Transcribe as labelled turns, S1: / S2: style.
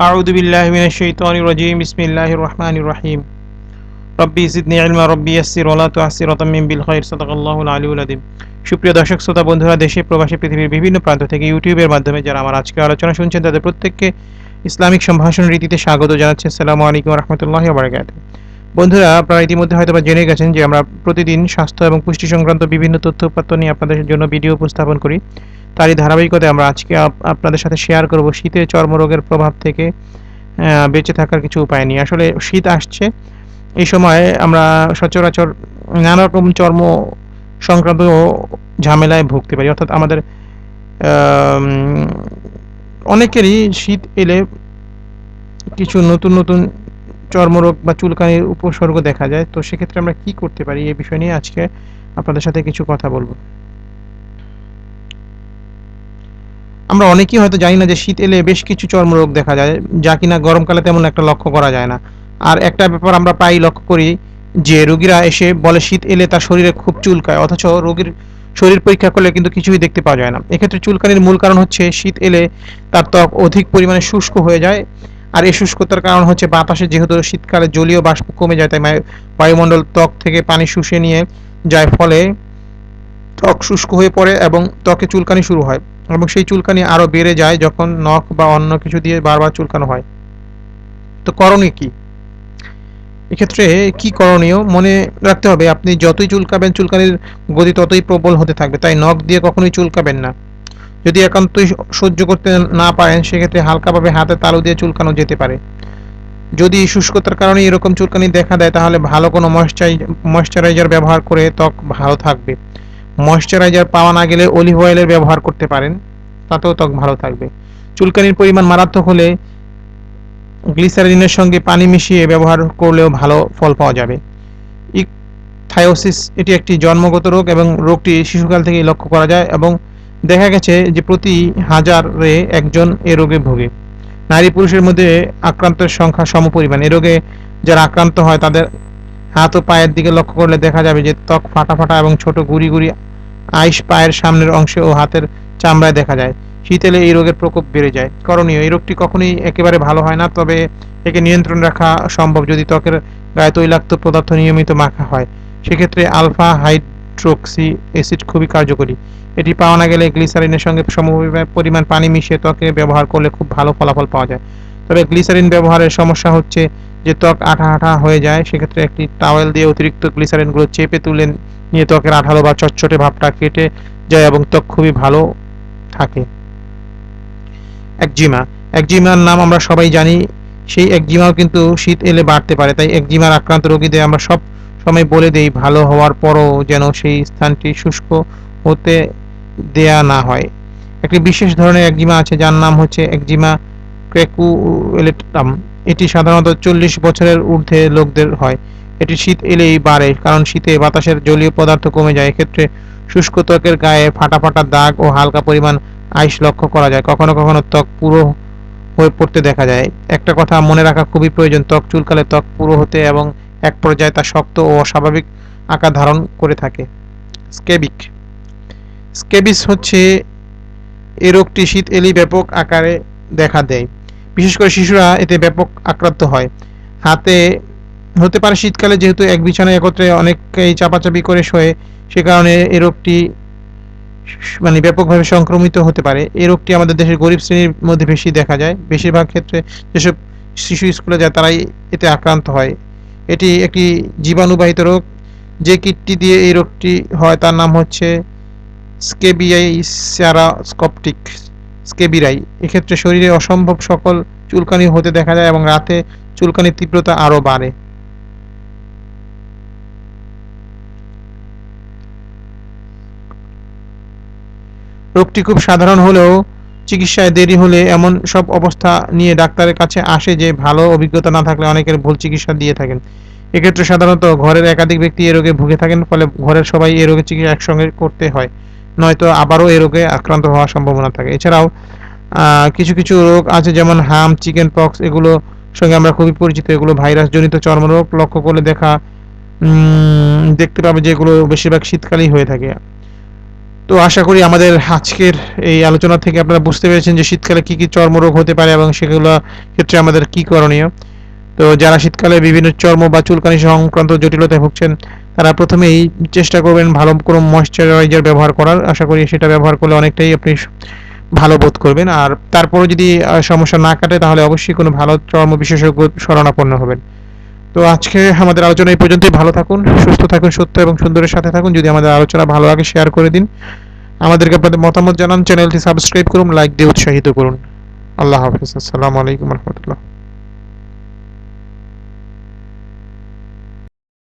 S1: أعوذ بالله من الشيطان الرجيم بسم الله الرحمن الرحيم রব্বি জিদনি ইলমা রব্বি ইয়াসসির ওয়া লা তুআসসির ওয়া তাম্মিম বিল খাইর সাদাকাল্লাহুল আলিয়ুল আযীম সুপ্রিয় দর্শক শ্রোতা বন্ধুরা দেশে প্রবাসী পৃথিবীর বিভিন্ন প্রান্ত থেকে ইউটিউবের মাধ্যমে যারা আমার আজকের আলোচনা শুনছেন তাদের প্রত্যেককে ইসলামিক সম্ভাষণ রীতিতে স্বাগত জানাচ্ছি আসসালামু আলাইকুম ওয়া রাহমাতুল্লাহি ওয়া বারাকাতুহু বন্ধুরা, আপনারা ইতিমধ্যে হয়তো বা জেনে গেছেন যে আমরা প্রতিদিন স্বাস্থ্য এবং পুষ্টি সংক্রান্ত বিভিন্ন তথ্য উপাত্ত নিয়ে আপনাদের জন্য ভিডিও উপস্থাপন করি। তারই ধারাবাহিকতায় আমরা আজকে আপনাদের সাথে শেয়ার করব শীতে চর্মরোগের প্রভাব থেকে বেঁচে থাকার কিছু উপায় নিয়ে। আসলে শীত আসছে। এই সময় আমরা সচরাচর নানা রকম চর্ম সংক্রান্ত ঝামেলায় ভুগতে পারি। অর্থাৎ আমাদের অনেকেরই শীত এলে কিছু নতুন নতুন চর্মরোগ বা চুলকানির উপসর্গ দেখা যায়। তো সেক্ষেত্রে আমরা কি করতে পারি এই বিষয় নিয়ে আজকে আপনাদের সাথে কিছু কথা বলব। আমরা অনেকেই হয়তো জানি না যে শীত এলে বেশ কিছু চর্মরোগ দেখা যায়, যা কিনা গরমকালে তেমন একটা লক্ষ্য করা যায় না। আর একটা ব্যাপার আমরা প্রায় লক্ষ্য করি যে রোগীরা এসে বলে শীত এলে তার শরীরে খুব চুলকায়, অথচ রোগীর শরীর পরীক্ষা করলে কিন্তু কিছুই দেখতে পাওয়া যায় না। এক্ষেত্রে চুলকানির মূল কারণ হচ্ছে শীত এলে তার ত্বক অধিক পরিমাণে শুষ্ক হয়ে যায় আর এই শুষ্কতার কারণ হচ্ছে বাতাসে যেহেতু শীতকালে জলীয় বাষ্প কমে যায়, তাই বায়ুমণ্ডল ত্বক থেকে পানি শুষে নিয়ে যায়, ফলে ত্বক শুষ্ক হয়ে পড়ে এবং ত্বকে চুলকানি শুরু হয় এবং সেই চুলকানি আরও বেড়ে যায় যখন নখ বা অন্য কিছু দিয়ে বারবার চুলকানো হয়। তো করণীয় কি? এক্ষেত্রে কি করণীয়? মনে রাখতে হবে, আপনি যতই চুলকাবেন, চুলকানির গতি ততই প্রবল হতে থাকবে, তাই নখ দিয়ে কখনোই চুলকাবেন না। যদি একান্তই সহ্য করতে না পারেন, সেক্ষেত্রে হালকাভাবে হাতে তালু দিয়ে চুলকানো যেতে পারে। যদি শুষ্কতার কারণে এরকম চুলকানি দেখা দেয়, তাহলে ভালো কোনো ময়শ্চারাইজার ব্যবহার করে ত্বক ভালো থাকবে। ময়শ্চারাইজার পাওয়া না গেলে অলিভ অয়েলের ব্যবহার করতে পারেন, তাতেও ত্বক ভালো থাকবে। চুলকানির পরিমাণ মারাত্মক হলে গ্লিসারিনের সঙ্গে পানি মিশিয়ে ব্যবহার করলেও ভালো ফল পাওয়া যাবে। ইক ইকথায়োসিস এটি একটি জন্মগত রোগ এবং রোগটি শিশুকাল থেকেই লক্ষ্য করা যায় এবং দেখা গেছে যে প্রতি হাজারে একজন এ রোগে ভোগে। নারী পুরুষের মধ্যে আক্রান্তের সংখ্যা সমপরিমাণ। এ রোগে যারা আক্রান্ত হয়, তাদের হাত ও পায়ের দিকে লক্ষ্য করলে দেখা যাবে যে ত্বক ফাটা ফাটা এবং ছোট গুড়ি গুড়ি আইস পায়ের সামনের অংশে ও হাতের চামড়ায় দেখা যায়। শীতেলে এই রোগের প্রকোপ বেড়ে যায়। করণীয়, এই রোগটি কখনোই একেবারে ভালো হয় না, তবে একে নিয়ন্ত্রণ রাখা সম্ভব যদি ত্বকের গায়ে তৈলাক্ত পদার্থ নিয়মিত মাখা হয়। সেক্ষেত্রে আলফা হাইড্রোক্সি অ্যাসিড খুবই কার্যকরী। এটি পাওয়া না গেলে গ্লিসারিনের সঙ্গে পরিমাণ পানি মিশিয়ে ত্বকে ব্যবহার করলে খুব ভালো ফলাফল পাওয়া যায়। তবে গ্লিসারিন ব্যবহারের সমস্যা হচ্ছে যে ত্বক আঠা আঠা হয়ে যায়, সেক্ষেত্রে একটি টাওয়েল দিয়ে অতিরিক্ত গ্লিসারিনগুলো চেপে তুলে নিয়ে ত্বকের আঠালো বা চটচটে ভাবটা কেটে যায় এবং ত্বক খুবই ভালো থাকে। একজিমা। একজিমার নাম আমরা সবাই জানি। সেই একজিমাও কিন্তু শীত এলে বাড়তে পারে, তাই একজিমার আক্রান্ত রোগীদের আমরা সব সময় বলে দেই, ভালো হওয়ার পরও যেন সেই স্থানটি শুষ্ক হতে দেয়া না হয়। একটি বিশেষ ধরনের একজিমা আছে, যার নাম হচ্ছে একজিমা ক্র্যাকুলেটাম এটি সাধারণত চল্লিশ বছরের ঊর্ধ্বে লোকদের হয়। এটি শীত এলেই বাড়ে, কারণ শীতে বাতাসের জলীয় পদার্থ কমে যায়। এক্ষেত্রে শুষ্ক ত্বকের গায়ে ফাটা ফাটা দাগ ও হালকা পরিমাণ আইস লক্ষ্য করা যায়। কখনো কখনো ত্বক পুরো হয়ে পড়তে দেখা যায়। একটা কথা মনে রাখা খুবই প্রয়োজন, ত্বক চুলকালে ত্বক পুরো হতে এবং এক পর্যায়ে তা শক্ত ও অস্বাভাবিক আকার ধারণ করে থাকে। স্কেবিক। স্কেবিস হচ্ছে এই রোগটি শীত এলেই ব্যাপক আকারে দেখা দেয়। বিশেষ করে শিশুরা এতে ব্যাপক আক্রান্ত হয়। হাতে হতে পারে শীতকালে যেহেতু এক বিছানায় একত্রে অনেককেই চাপাচাপি করে শোয়ে, সে কারণে এই রোগটি মানে ব্যাপকভাবে সংক্রমিত হতে পারে। এই রোগটি আমাদের দেশের গরিব শ্রেণির মধ্যে বেশি দেখা যায়। বেশিরভাগ ক্ষেত্রে যেসব শিশু স্কুলে যায়, তারাই এতে আক্রান্ত হয়। এটি একটি জীবাণুবাহিত রোগ। যে কিটটি দিয়ে এই রোগটি হয় তার নাম হচ্ছে স্কেবিয়াই স্যারাস্কপটিক স্কেবিরাই। এক্ষেত্রে শরীরে অসম্ভব সকল চুলকানি হতে দেখা যায় এবং রাতে চুলকানির তীব্রতা আরও বাড়ে। রোগটি খুব সাধারণ হলেও চিকিৎসায় দেরি হলে এমন সব অবস্থা নিয়ে ডাক্তারের কাছে আসে যে ভালো অভিজ্ঞতা না থাকলে অনেকের ভুল চিকিৎসা দিয়ে থাকেন। এক্ষেত্রে সাধারণত ঘরের একাধিক ব্যক্তি এ রোগে ভুগে থাকেন, ফলে ঘরের সবাই এ রোগের চিকিৎসা একসঙ্গে করতে হয়, নয়তো আবারও এ রোগে আক্রান্ত হওয়ার সম্ভাবনা থাকে। এছাড়াও কিছু কিছু রোগ আছে যেমন হাম, চিকেন পক্স, এগুলো সঙ্গে আমরা খুবই পরিচিত। এগুলো ভাইরাস জনিত চর্মরোগ লক্ষ্য করলে দেখা দেখতে পাবে যে এগুলো বেশিরভাগ শীতকালেই হয়ে থাকে। তো আশা করি আমাদের আজকের এই আলোচনা থেকে আপনারা বুঝতে পেরেছেন যে শীতকালে কি কি চর্মরোগ হতে পারে এবং সেগুলো ক্ষেত্রে আমাদের কি করণীয়। তো যারা শীতকালে বিভিন্ন চর্ম বা চুলকানি সংক্রান্ত জটিলতায় ভুগছেন, তারা প্রথমেই চেষ্টা করবেন ভালো কোনো ময়শ্চারাইজার ব্যবহার করার। আশা করি সেটা ব্যবহার করলে অনেকটাই আপনি ভালো বোধ করবেন। আর তারপরে যদি সমস্যা না কাটে, তাহলে অবশ্যই কোনো ভালো চর্ম বিশেষজ্ঞ শরণাপন্ন হবেন। তো আজকে আমাদের আলোচনা এই পর্যন্তই। ভালো থাকুন, সুস্থ থাকুন, সত্য এবং সুন্দরের সাথে থাকুন। যদি আমাদের আলোচনা ভালো লাগে শেয়ার করে দিন। আমাদেরকে আপনাদের মতামত জানান চ্যানেলটি সাবস্ক্রাইব করুন লাইক দিয়ে উৎসাহিত করুন। আল্লাহ হাফিজ। আসসালামু আলাইকুম রহমতুল্লাহ।